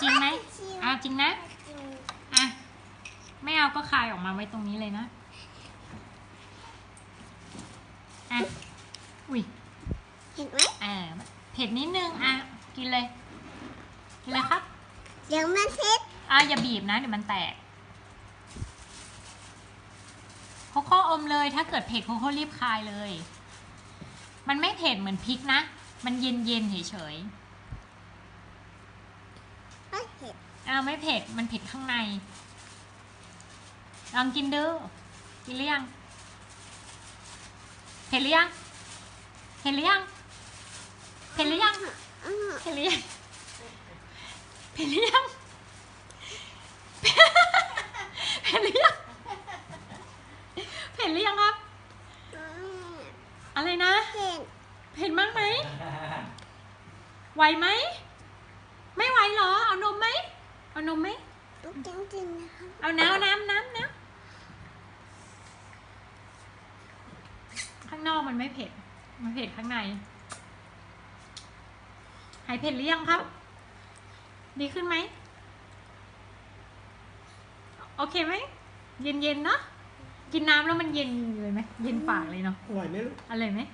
จริงไหมชิมเอาจริงนะจริงอะไม่เอาก็คายออกมาไว้ตรงนี้เลยนะอะอุ้ยเห็นไหมเออเผ็ดนิดนึงอะกินเลยกินเลยครับเดี๋ยวมันเผ็ดอะอย่าบีบนะเดี๋ยวมันแตกโคโค่อมเลยถ้าเกิดเผ็ดโคโค่รีบคายเลย มันไม่เผ็ดเหมือนพริกนะ มันเย็นเย็นๆเฉย ไม่เผ็ดๆอ่าไม่เผ็ด มันเผ็ดข้างใน ลองกินดู กินหรือยัง เผ็ดหรือยัง เผ็ดหรือยัง เผ็ดหรือยังอืมเผ็ดหรือยัง เผ็ดหรือยัง เผ็ดหรือยัง เผ็ดหรือยังครับอืมอะไรนะ เผ็ด เผ็ดมากไหม ไหวไหมไม่ไหวเหรอ เอานมไหม เอานมไหมลูกจริงๆนะครับเอาน้ำน้ำน้ำน้ำข้างนอกมันไม่เผ็ด มันเผ็ดข้างใน หายเผ็ดหรือยังครับ ดีขึ้นไหม โอเคไหม เย็นๆเนาะ กินน้ำแล้วมันเย็นเลยไหม เย็นปากเลยเนาะ อร่อยไหมลูกอร่อยไหมอ